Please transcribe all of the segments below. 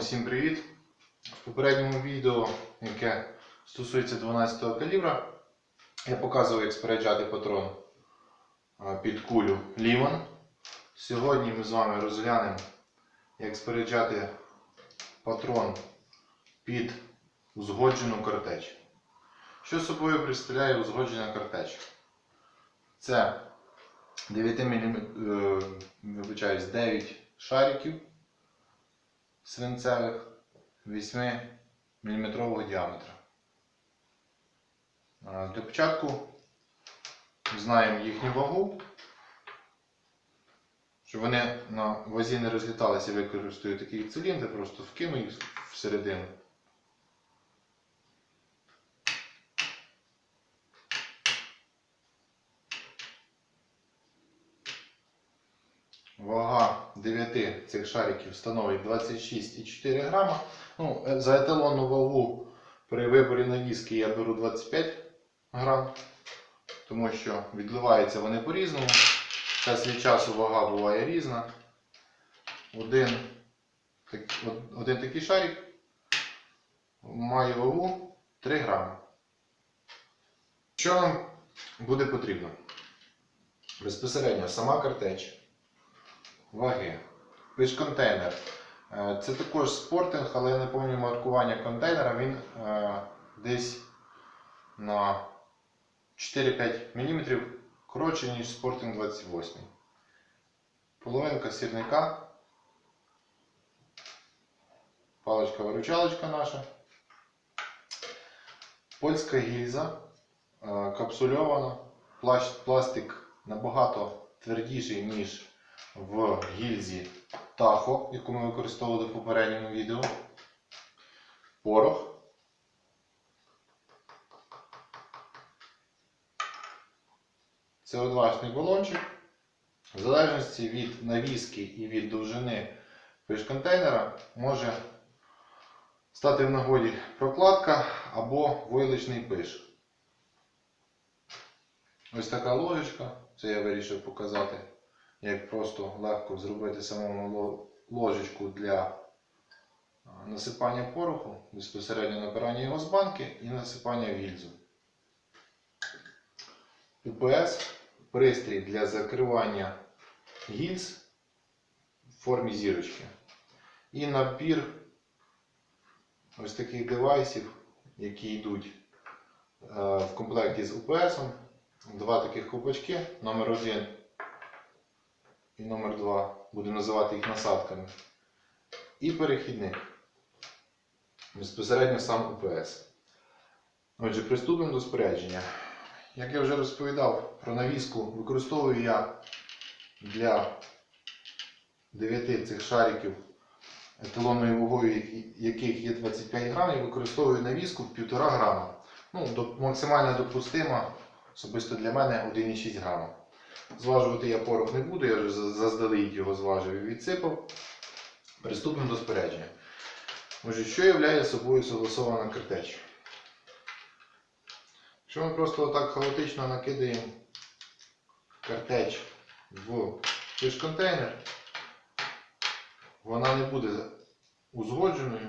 всім привіт! В попередньому відео, яке стосується 12-го калібра, я показував, як споряджати патрон під кулю Ліман. Сьогодні ми з вами розглянемо, як споряджати патрон під узгоджену картеч. Що собою представляє узгоджена картеч? Це 9 мм, е, вибачаюсь, 9 шариків свинцевих 8 мм діаметра. Для початку знаємо їхню вагу. Щоб вони на вазі не розліталися, використаю такий циліндр, просто вкину їх всередину. Вага 9 цих шариків становить 26,4 грама. Ну, е, за еталонну вагу при виборі навіски я беру 25 грам, тому що відливаються вони по-різному. Час від часу вага буває різна. Один, так- один такий шарик має вагу 3 грами. Що нам буде потрібно? Безпосередньо сама картеч ваги. Пиш-контейнер. Е, Це також спортинг, але я не пам'ятаю маркування контейнера. Він е, десь на 4-5 мм коротше, ніж спортинг 28. Половинка сірника. Паличка-виручалочка наша. Польська гільза. е, Капсульована. Пластик набагато твердіший, ніж в гільзі Tahoe, яку ми використовували в попередньому відео. Порох. Це одважний балончик. В залежності від навіски і від довжини пиш-контейнера може стати в нагоді прокладка або войлочний пиш. Ось така ложечка. Це я вирішив показати як просто легко зробити самому ложечку для насипання пороху, безпосередньо набирання його з банки і насипання в гільзу. УПС пристрій для закривання гільз в формі зірочки. І набір ось таких девайсів, які йдуть е, в комплекті з УПС. Два таких ковпачки, номер один і номер 2 будемо називати їх насадками. І перехідник. Безпосередньо сам УПС. Отже, приступимо до спорядження. Як я вже розповідав про навіску, використовую я для 9 цих шариків еталонною вагою, яких є 25 грамів, використовую навіску 1,5 грама. Ну, максимально допустима, особисто для мене 1,6 грама. Зважувати я порох не буду, я вже заздалегідь його зважив і відсипав. Приступимо до спорядження. Отже, що являє собою согласована картеч? Якщо ми просто отак хаотично накидаємо картеч в фіш-контейнер, вона не буде узгодженою.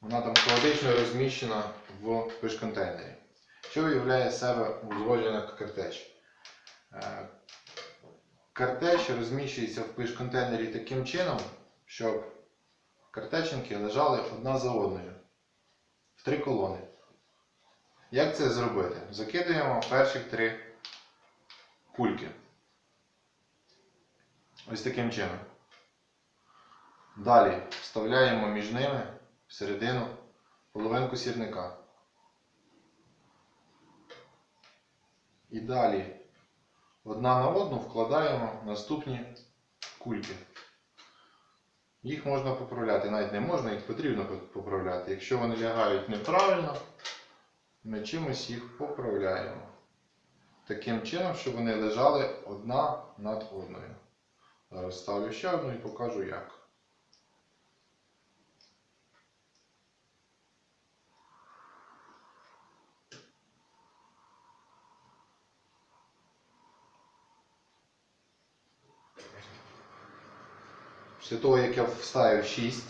Вона там хаотично розміщена в фіш-контейнері. Що виявляє з себе узгоджена картеч? Е, Картеч розміщується в пиш-контейнері таким чином, щоб картечинки лежали одна за одною в три колони. Як це зробити? Закидуємо перших три кульки. Ось таким чином. Далі вставляємо між ними всередину половинку сірника. І далі одна на одну вкладаємо наступні кульки. Їх можна поправляти, навіть не можна, їх потрібно поправляти. Якщо вони лягають неправильно, ми чимось їх поправляємо. Таким чином, щоб вони лежали одна над одною. Зараз ставлю ще одну і покажу як. Після того, як я вставив 6,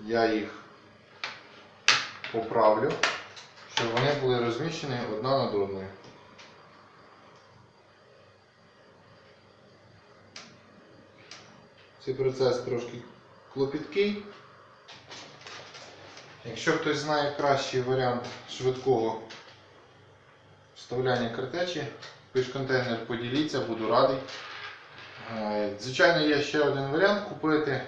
я їх поправлю, щоб вони були розміщені одна над одною. Цей процес трошки клопіткий. Якщо хтось знає кращий варіант швидкого вставляння картечі, пиш контейнер поділіться, буду радий. Е, Звичайно, є ще один варіант купити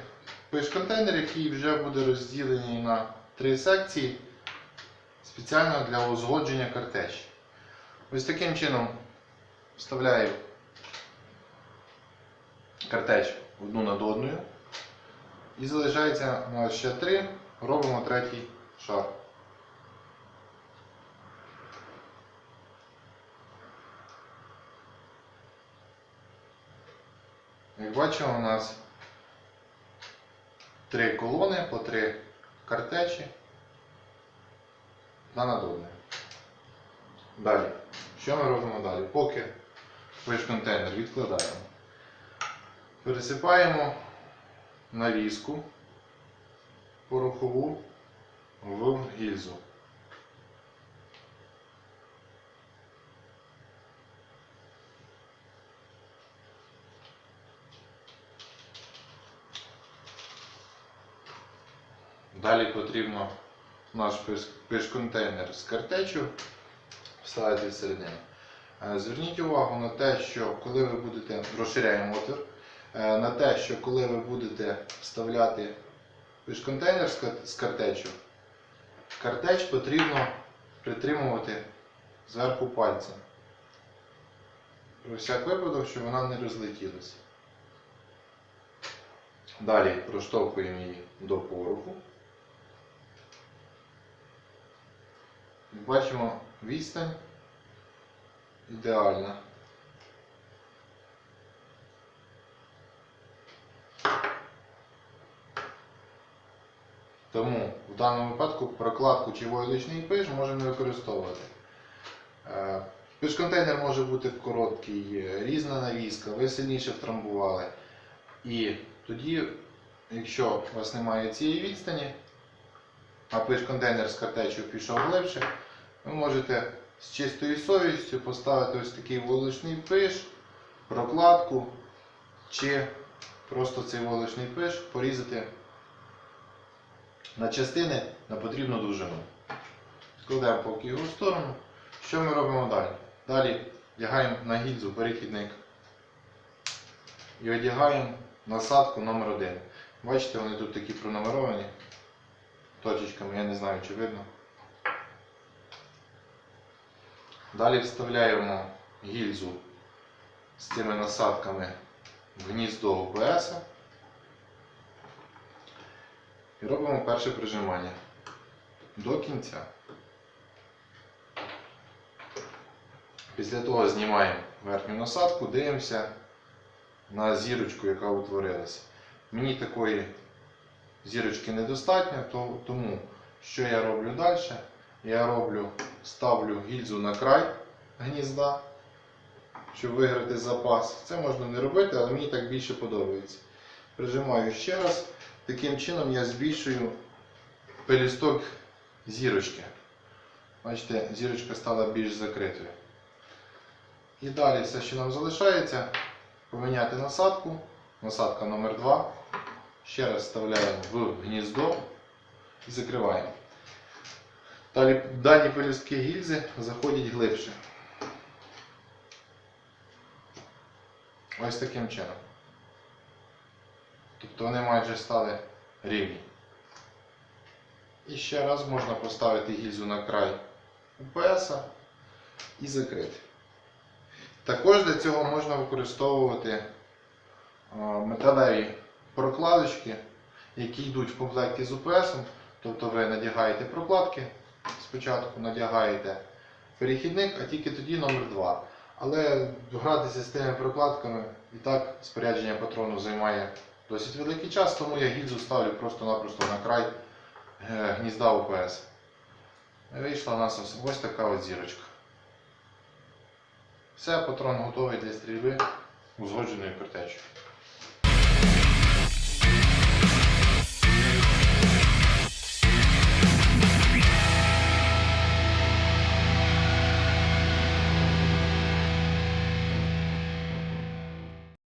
пиш контейнер, який вже буде розділений на три секції спеціально для узгодження картечі. Ось таким чином вставляю картеч одну над одною. І залишається ще три, робимо третій шар. Як бачимо, у нас три колони по три картечі одна над одною. Далі. Що ми робимо далі? Поки виш контейнер відкладаємо. Пересипаємо навіску порохову в гільзу. Далі потрібно наш пиш- пиш-контейнер з картечю вставити всередину. Е, Зверніть увагу на те, що коли ви будете розширяємо отвір, е, на те, що коли ви будете вставляти пиш-контейнер з кар- з картечю, картеч потрібно притримувати зверху пальцем. Про всяк випадок, щоб вона не розлетілася. Далі проштовхуємо її до пороху. Бачимо відстань ідеальна. Тому в даному випадку прокладку чи войлочний пиш можемо не використовувати. Е, Пиш-контейнер може бути короткий, е, різна навіска, ви сильніше втрамбували. І тоді, якщо у вас немає цієї відстані, а пиш-контейнер з картечю пішов глибше, ви можете з чистою совістю поставити ось такий вуличний пиш, прокладку, чи просто цей вуличний пиш порізати на частини на потрібну довжину. Складаємо поки його сторону. Що ми робимо далі? Далі вдягаємо на гільзу перехідник і одягаємо насадку номер 1 Бачите, вони тут такі пронумеровані точечками, я не знаю, чи видно. Далі вставляємо гільзу з цими насадками в гніздо ОПС і робимо перше прижимання до кінця. Після того знімаємо верхню насадку, дивимося на зірочку, яка утворилася. Мені такої зірочки недостатньо, тому що я роблю далі? Я роблю, ставлю гільзу на край гнізда, щоб виграти запас. Це можна не робити, але мені так більше подобається. Прижимаю ще раз. Таким чином я збільшую пелісток зірочки. Бачите, зірочка стала більш закритою. І далі все, що нам залишається, поміняти насадку. Насадка номер 2 Ще раз вставляємо в гніздо і закриваємо. Далі, дані пелюстки гільзи заходять глибше. Ось таким чином. Тобто вони майже стали рівні. І ще раз можна поставити гільзу на край УПС і закрити. Також для цього можна використовувати металеві прокладочки, які йдуть в комплекті з УПС. Тобто ви надягаєте прокладки, спочатку надягаєте перехідник, а тільки тоді номер 2. Але гратися з тими прокладками і так спорядження патрону займає досить великий час, тому я гільзу ставлю просто-напросто на край е, гнізда УПС. І Вийшла у нас ось така от зірочка. Все, патрон готовий для стрільби узгодженою картечою.